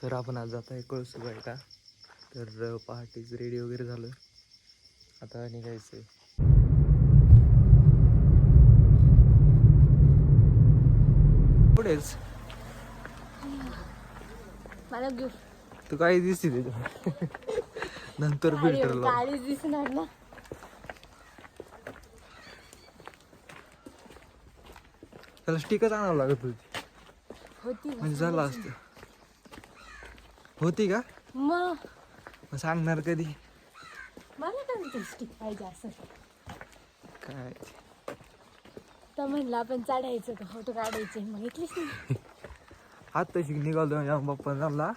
तर आपण आज जात आहे कळसुबाईला तर अ, पहाटेच रेडी वगैरे झालं. आता निघायचं आहे. पुढेच मला गिफ्ट तू काय दिसते तिथं नंतर फिल्टर लाव. दिसणार ना. त्याला स्टिकच आणावं लागत होती. होती. म्हणजे झालं असतं. होती का? मग? मग सांगणार कधी? मला काय म्हणते स्टिक पाहिजे असं? काय? तर म्हणलं आपण चढायचं का फोटो काढायचे. मग घेतलीच नाही आता शिक निघालो माझ्या बाप्पा झाला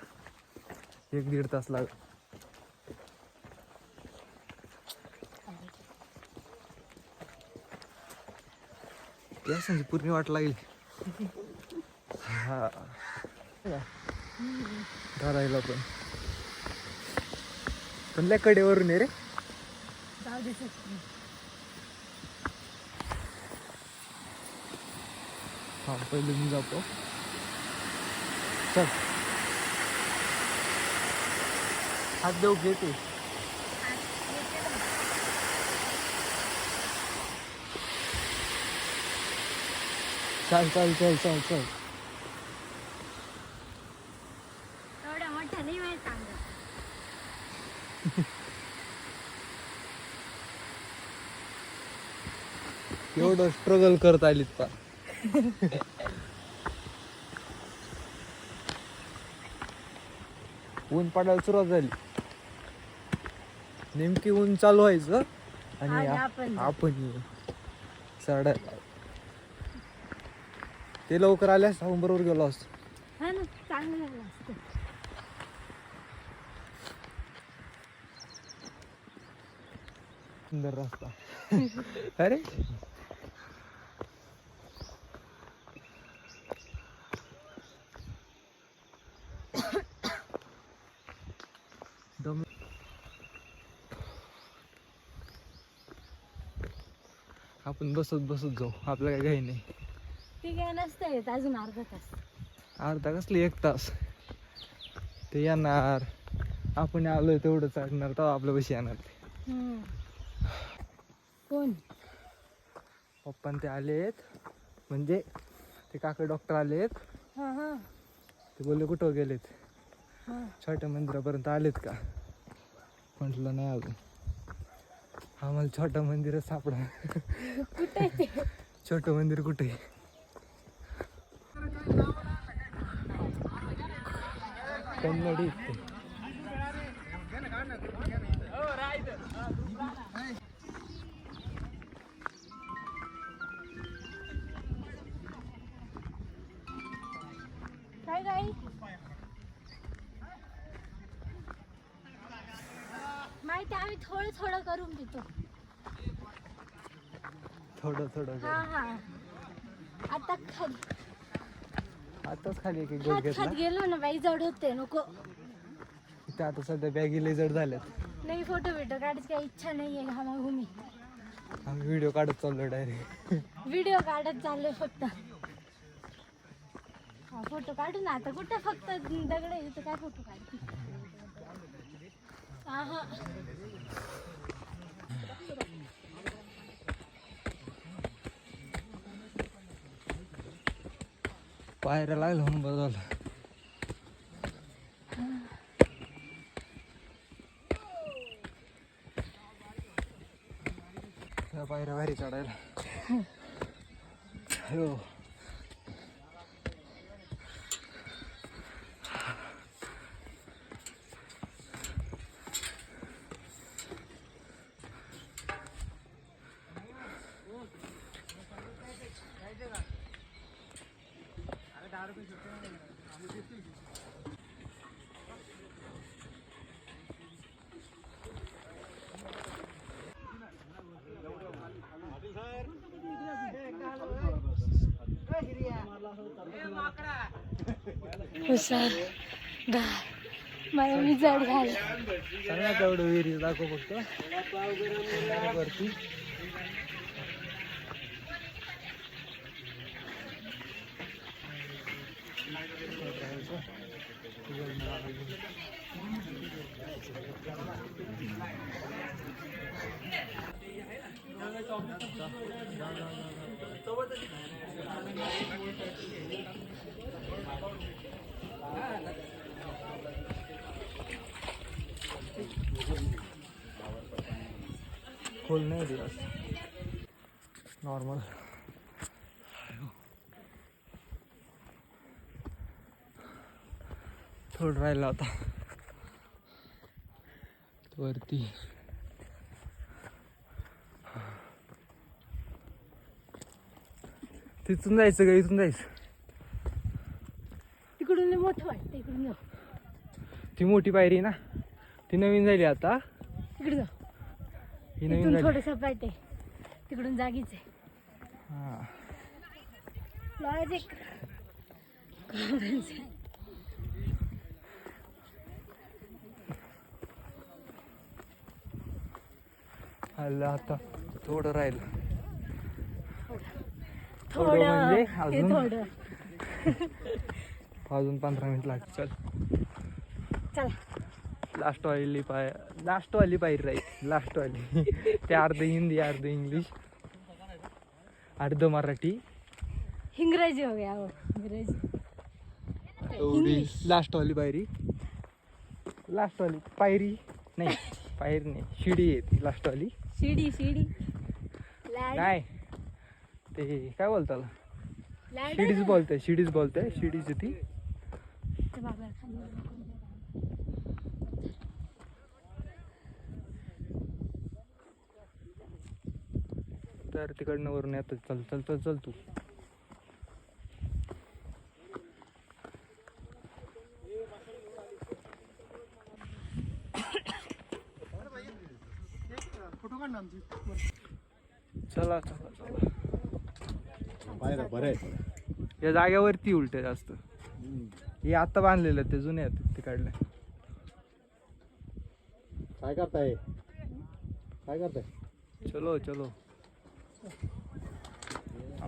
एक दीड तास लाग पूर्ण वाट लागेल. हा. धरायला पण. पण लय कडेवरून आहे रे. हा पहिले मी जातो. चल. हात देऊ घेते चल चल चल चल चल. एवढं स्ट्रगल करत आलीत पा ऊन पडायला सुरुवात झाली. नेमकी ऊन चालू व्हायचं आणि आपण. आपण चढायला ते लवकर आले असते आपण बरोबर गेलो हा चांगलं असतं. सुंदर रस्ता. अरे आपण बसत बसत जाऊ. आपलं काय घाई नाही. ती काय नसतं येत अजून अर्धा तास. अर्धा कसली? एक तास. ते येणार. आपण आलोय तेवढं चढणार तेव्हा आपल्या पैसे येणार ते. हम्म. कोण? पप्पा ते आलेत. म्हणजे ते काका डॉक्टर आलेत. हा हा. ते बोलले कुठं गेलेत? हा. छोट्या मंदिरापर्यंत आलेत का? म्हटलं नाही अजून. आम्हाला छोटं मंदिरच सापडा. छोटं मंदिर कुठे? कन्नडी. काय काय माहिती आम्ही थोडं थोडं करून पितो. थोडं थोडं हा हा. आता खाली आताच खाली एक खात गोल खात घेतला. गेलो ना बाई जड होते नको. इथे आता सध्या बॅगी लय जड झाल्यात. नाही फोटो बिटो काढायची काही इच्छा नाही आहे. घामाघुमी आम्ही व्हिडिओ काढत चाललो डायरेक्ट. व्हिडिओ काढत चाललोय फक्त. हा फोटो काढू ना आता. कुठं फक्त दगड आहे इथं काय फोटो काढते? पायऱ्या लागलं म्हणून बरं झालं. त्या पायऱ्या भारी चढायला. हो. हुशार. डाळ मला मी जड घाल. सांगा तेवढं विहिरी दाखव फक्त. वरती. सोबत खोल नाही दिवस नॉर्मल थोडं राहिलं आता वरती. तिथून जायचं का इथून जायचं. तिकडून मोठं वाटतं इकडून जाऊ ती मोठी पायरी ना? ती नवीन झाली आता. तिकडे जाऊ ही नवीन इथून थोडंसं पाहिजे तिकडून जागीच आहे. हा. लॉजिक आलं आता. थोडं राहिलं. थोडं थोडं. म्हणजे अजून? थोडं. अजून पंधरा मिनिट लागतील. चल. चला. लास्ट वाली पाय लास्ट वाली पायरी राहील लास्ट वाली ते अर्ध हिंदी अर्ध इंग्लिश. अर्ध मराठी. इंग्रजी हो गया वो इंग्रजी. लास्ट वाली पायरी. लास्ट वाली पायरी. नाही पायरी नाही. शिडी आहे ती लास्ट वाली शिडी शिडी. नाही. ते काय बोलतात लॅड शिडीच बोलते शिडीच बोलते शिडीच ती ते बाबा खाली. तर तिकडनं वरून येतं. चल चल चल चल तू. चला चला चला. बरं आहे या जाग्यावरती उलट जास्त. हे आता बांधलेलं ते जुने आहेत ते काढले काय करताय? काय करताय? चलो चलो.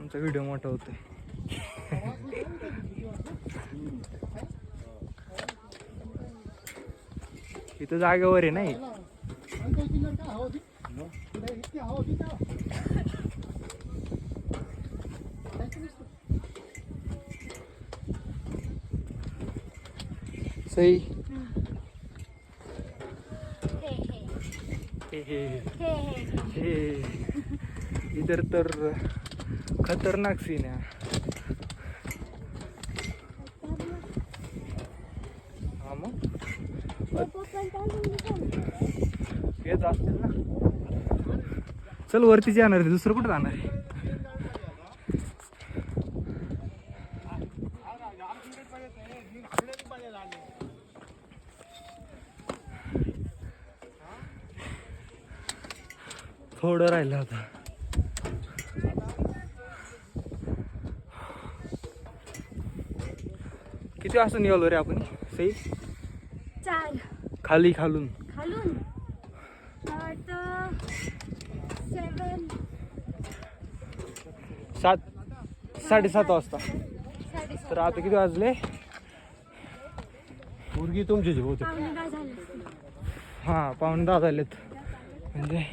आमचा व्हिडिओ मोठा होतोय. इथं जागेवर आहे नाही. हे. इधर तर खतरनाक सीन आहे हा. मग? येत असतील ना. चल वरती जाणार आहे. दुसरं कुठं जाणार आहे? थोडं राहिलं आता. किती वाजता निघालो रे आपण सई चार। खाली खालून। खालून। सात साडेसात वाजता। तर आता किती वाजले? मुलगी तुमची होते. हां पावणे दहा झालेत. म्हणजे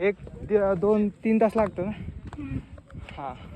एक दोन तीन तास लागतो ना. हां.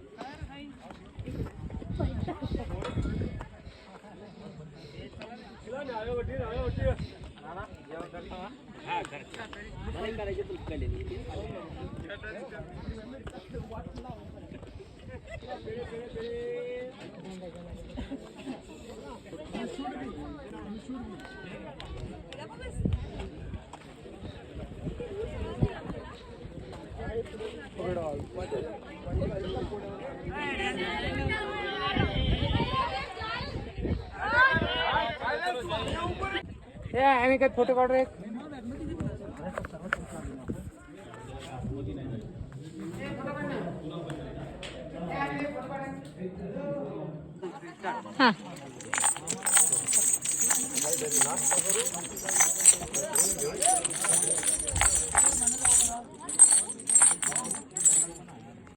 Put it all. आम्ही काय फोटो काढू एक हा